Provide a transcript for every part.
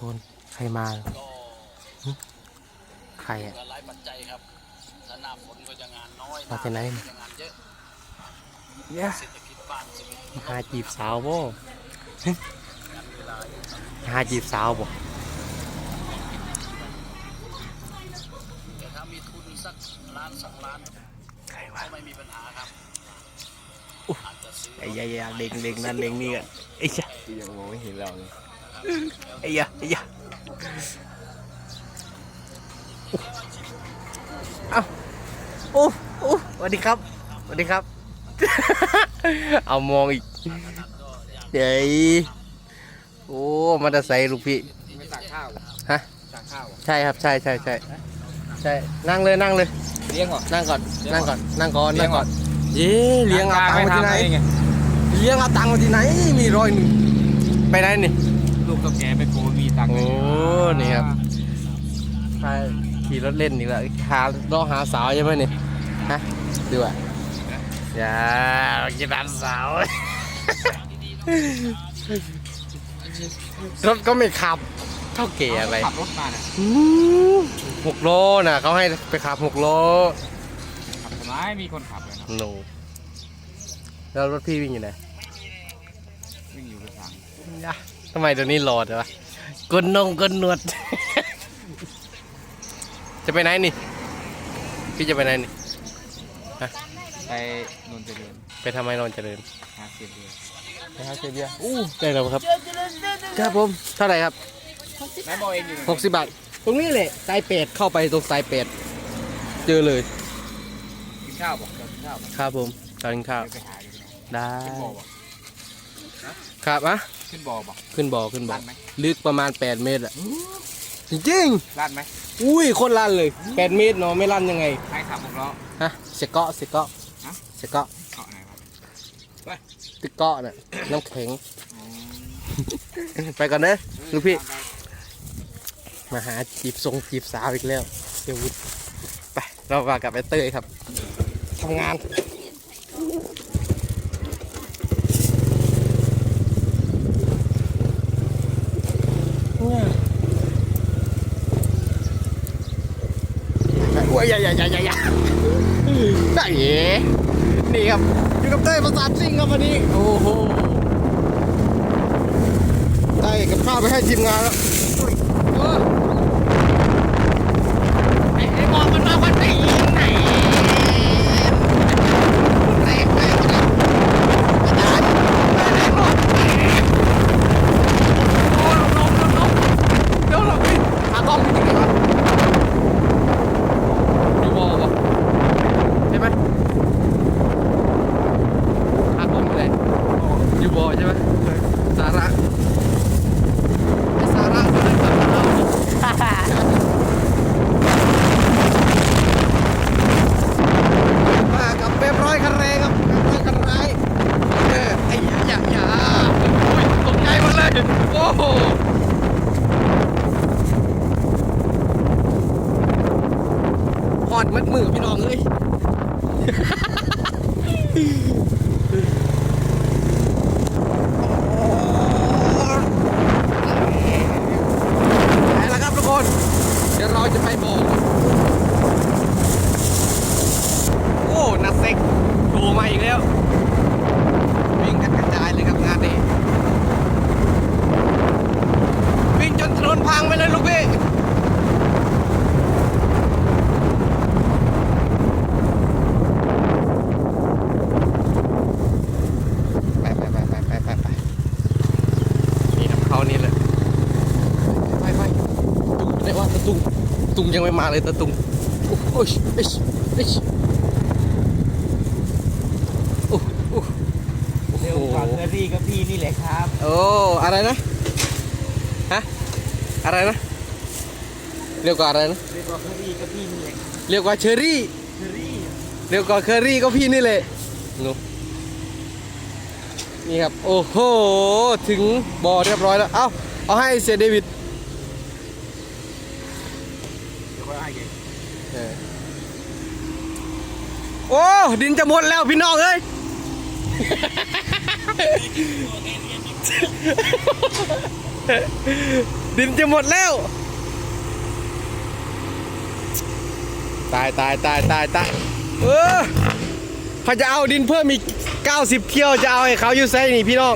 คนใครมาหึใครอะก็หลายปัจจัยครับถ้าหน้าฝนก็จะงานน้อยมาจากไหนก็จะงานเยอะเนี่ยเศรษฐกิจบ้านเศรษฐกิจหาจีบสาวบ่งานเวลาเยอะหาจีบสาวบ่แต่ถ้ามีทุนสักล้านสองล้านใครก็วะไม่มีปัญหาครับอาจจะซื้อไอ้ยายาเล็งเล็งนั่นเล็งนี่กันไอ้ยะยังมองไม่เห็นเราเลย ไอ้ยะไอ้ยะเอ้าโอ้โอ้สวัสดีครับสวัสดีครับ เอามองอีกเดี๋ยวโอ้มาจะใส่ลูกพี่ไม่ตักข้าวฮะตักข้าวใช่ครับใช่ใช่ใช่ใช่นั่งเลยนั่งเลยเลี้ยงเหรอนั่งก่อนนั่งก่อนนั่งก่อนเลี้ยนั่งก่อนเย้เลี้ยงเอาตังค์มาที่ไหนเลี้ยงเอาตังค์มาที่ไหนมีร้อยหนึ่งไปไหนนี่ ลูกกับแกไปโกมีตังค์โอ้นี่ครับ ไปขี่รถเล่นอีกแล้วหาลองหาสาวใช่ไหมนี่ฮะดูอะอย่าจะดันสาว รถก็ไม่ขับ เท่าเก๋อะไรขับรถมาเนี่ยอืมหกโลน่ะเขาให้ไปขับหกโลขับทำไมมีคนขับเลยเนาะหนูแล้วรถพี่วิ่งอยู่ไหนวิ่งอยู่กระสังยะ ทำไมตัวนี้หลอดวะกนนงกนหนวด จะไปไหนนี่ พี่จะไปไหนนี่ ไปนนทเจริญไปทำไมนอนเจริญหาเสียเดือนไปหาเซเบียอู้ได้แล้วครับ ครับผม เท่าไหร่ครับนายบอกเองอยู่หกสิบบาท ตรงนี้แหละสายเป็ดเข้าไปตรงสายเป็ดเจอเลย กินข้าวบอกกินข้าวบอกครับผมทานข้าว เดี๋ยวไปหาดูนะได้ขึ้นบ่อบอกครับอะ ขึ้นบ่อบอกขึ้นบ่อขึ้นบ่อลั่นไหมลึกประมาณ 8 เมตรอะจริงลั่นไหมๆอุ้ยโคนลั่นเลย 8 เมตรเนาะไม่ลั่นยังไงให้ขับหกล้อ ฮะเสกเกาะเสกเกาะฮะ เสกเกาะเกาะไหนครับตึกเกาะน่ะน้ำแข็งอ๋อไปก่อนเด้อลูกพี่ มาหาจีบทรงจีบสาวอีกแล้วเดี๋ยววุฒไปเรามากลับไปเตยครับทำงาน ยอย่าอย่าอย่าอย่าอย่าได้เอ๋นี่ครับอยู่กับเต้ยประสาทซิ่งครับวันนี้ โอ้โห ได้กับข้าวไปให้ทีมงานแล้ว ไอ้ไอ้บอกมันมาวันไหนไหนแรงแรงแรงอาจารย์แรงหมดโอ้ลงลงลงลงเดี๋ยวเราพี่หากล้องจริงๆครับอยู่บอปะใช่ไหมหากล้องเลยอยู่บอใช่ไหมสาระไอ้สาระตัวนั้นกลับมาเอา มากับเรียบร้อยคันแรงครับเรียบร้อยคันร้ายเออไอ้ยาอย่าอย่าโอ้ยตกใจหมดเลย โอ้โหหอด มัดมือพี่น้องเอ้ยไปแล้วครับทุกคน เดี๋ยวเราจะไปบอก โอ้นัดเซ็กโผล่มาอีกแล้ว วิ่งกันกระจายเลยครับงานนี้ วิ่งจนถนนพังไปเลยลูกพี่ไปไปไปไปไปไปไปนี่น้ำเขานี่เลยไปไปตุงเรียกว่าตะตุงตุง ยังไม่มาเลยตะตุงโอ้โหเอ้ยเอ้ยโอ้โหเร็วกว่าเคอรี่ก็พี่นี่แหละครับ โอ้อะไรนะฮะอะไรนะเรียกว่าอะไรนะเร็วกว่าเคอรี่ก็พี่นี่แหละเรียกว่าเชอรี่เคอรี่เรียกว่าเคอรี่ก็พี่นี่แหละหนูนี่ครับ โอ้โห ถึงบ่อเรียบร้อยแล้ว เอ้าเอาให้เสียเดวิด เดี๋ยวค่อยให้แกเออโอ้ดินจะหมดแล้วพี่น้องเอ้ย ดินจะหมดแล้ว ตายตายตายตายตายเออเขาจะเอาดินเพิ่มอีก 90เที่ยวจะเอาให้เขาอยู่ไซนี่พี่น้อง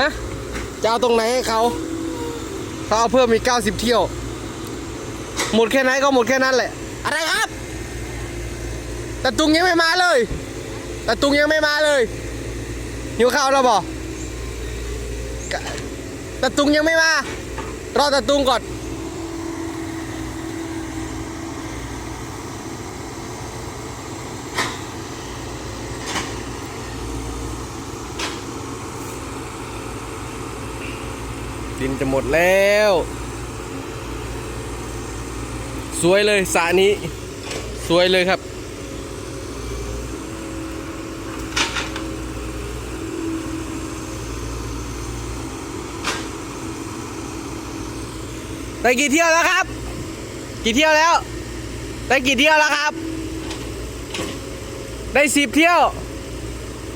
ฮะจะเอาตรงไหนให้เขาเขาเอาเพิ่มอีก 90 เที่ยว หมดแค่ไหนก็หมดแค่นั้นแหละ อะไรครับ แต่ตุงยังไม่มาเลย แต่ตุงยังไม่มาเลยหิวข้าวแล้วบอกแต่ตุงยังไม่มารอแต่ตุงก่อนดินจะหมดแล้ว สวยเลยสระนี้ สวยเลยครับได้กี่เที่ยวแล้วครับ กี่เที่ยวแล้ว ได้กี่เที่ยวแล้วครับ ได้สิบเที่ยว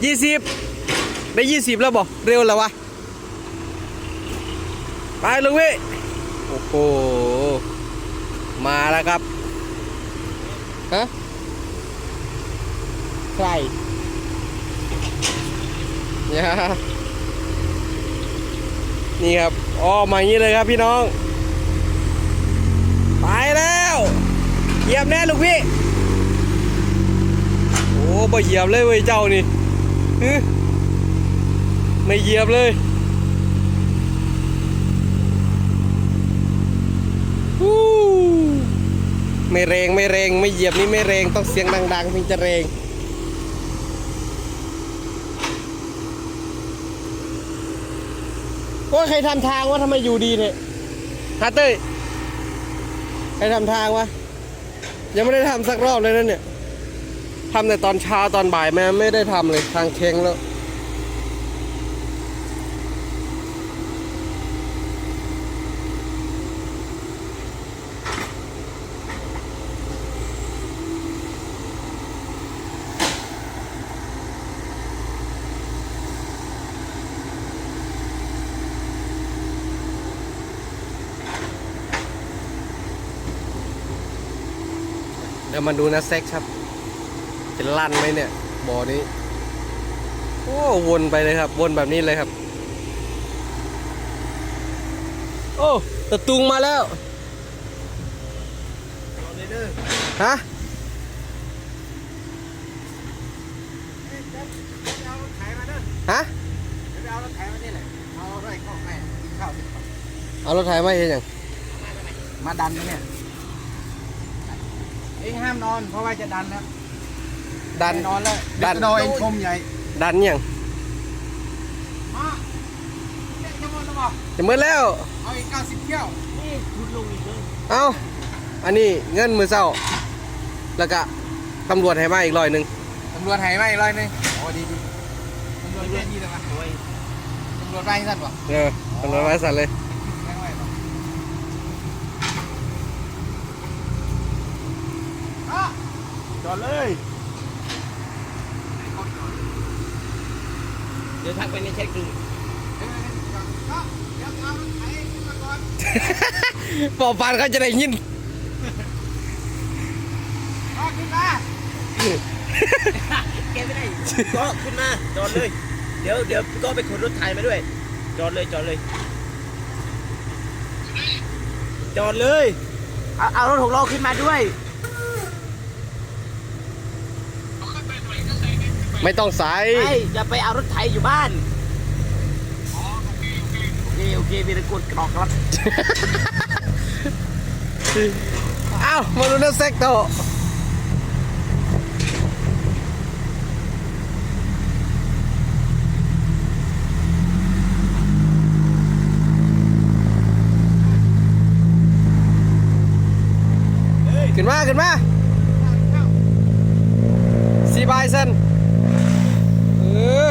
ยี่สิบได้ยี่สิบแล้วบอกเร็วแล้ววะ ไปลุงพี่โอ้โห มาแล้วครับ ฮะ ใครเนี่ยนี่ครับอ้อมาอย่างนี้เลยครับพี่น้อง ไปแล้วเหยียบแน่ลูกพี่ โอ้บ่เหยียบเลยเว้ยเจ้านี่ฮึไม่เหยียบเลยฮู้ ไม่แรงไม่แรงไม่เหยียบนี่ไม่แรงต้องเสียงดังๆถึงจะแรงว่าใครทำทางว่าทำไมอยู่ดีเนี่ยฮาเต้ยใครทำทางวะยังไม่ได้ทำสักรอบเลยนั่นเนี่ยทำแต่ตอนเช้าตอนบ่ายแม่ไม่ได้ทำเลยทางเค้งแล้ว ดี๋ยวมาดูนะเซ็กครับ จะลั่นไหมเนี่ยบ่อนี้ โอ้วนไปเลยครับ วนแบบนี้เลยครับ โอ้ตะตุงมาแล้วฮะฮะเอารถไถมาเห็นยังมาดันเนี่ย เองห้ามนอนเพราะว่าจะดันแล้วดันนอนแล้วดันเดี๋ยวจะนอนเองชมใหญ่ดันยังมาเจ๊จะหมดแล้วบอกจะมืดแล้ว เอาอีกเก้าสิบเที่ยวนี่คุณลงอีกเลยเอาอันนี้เงินมือเศร้า แล้วก็ตำรวจให้มาอีกร้อยหนึ่งตำรวจหายมาอีกร้อยหนึงโอ้ดีดีตำรวจแย่ยี่เลยวะโอ้ยตำรวจไล่สั้นปะเออตำรวจมาสั่นเลย แม่งไล่ปะอะ จอดเลย เดี๋ยวทักไปในแชทกลุ่มเดี๋ยวเดี๋ยวเดี๋ยวเดี๋ยวเอารถไถขึ้นมาก่อนปอปานเขาจะได้ยินเอาขึ้นมาแกไม่ได้ ก็ขึ้นมา จอดเลย เดี๋ยวเดี๋ยวพี่ก็ไปขนรถไถมาด้วย จอดเลยจอดเลย จอดเลย เอาเอารถหกล้อขึ้นมาด้วย ไม่ต้องสายไม่อย่าไปเอารถไถอยู่บ้านโอเคโอเคมีตะกรุดกรอกครับเอ้ามาดูนะเซ็กโตขึ้นมาขึ้นมาสีบายเซนเออ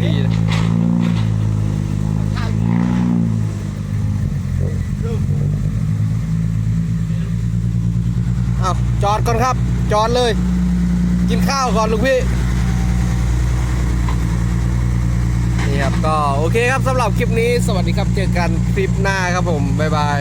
ดีนะเอา จอดก่อนครับ จอดเลย กินข้าวก่อนลูกพี่ นี่ครับก็โอเคครับสำหรับคลิปนี้สวัสดีครับเจอกันคลิปหน้าครับผม บ๊ายบาย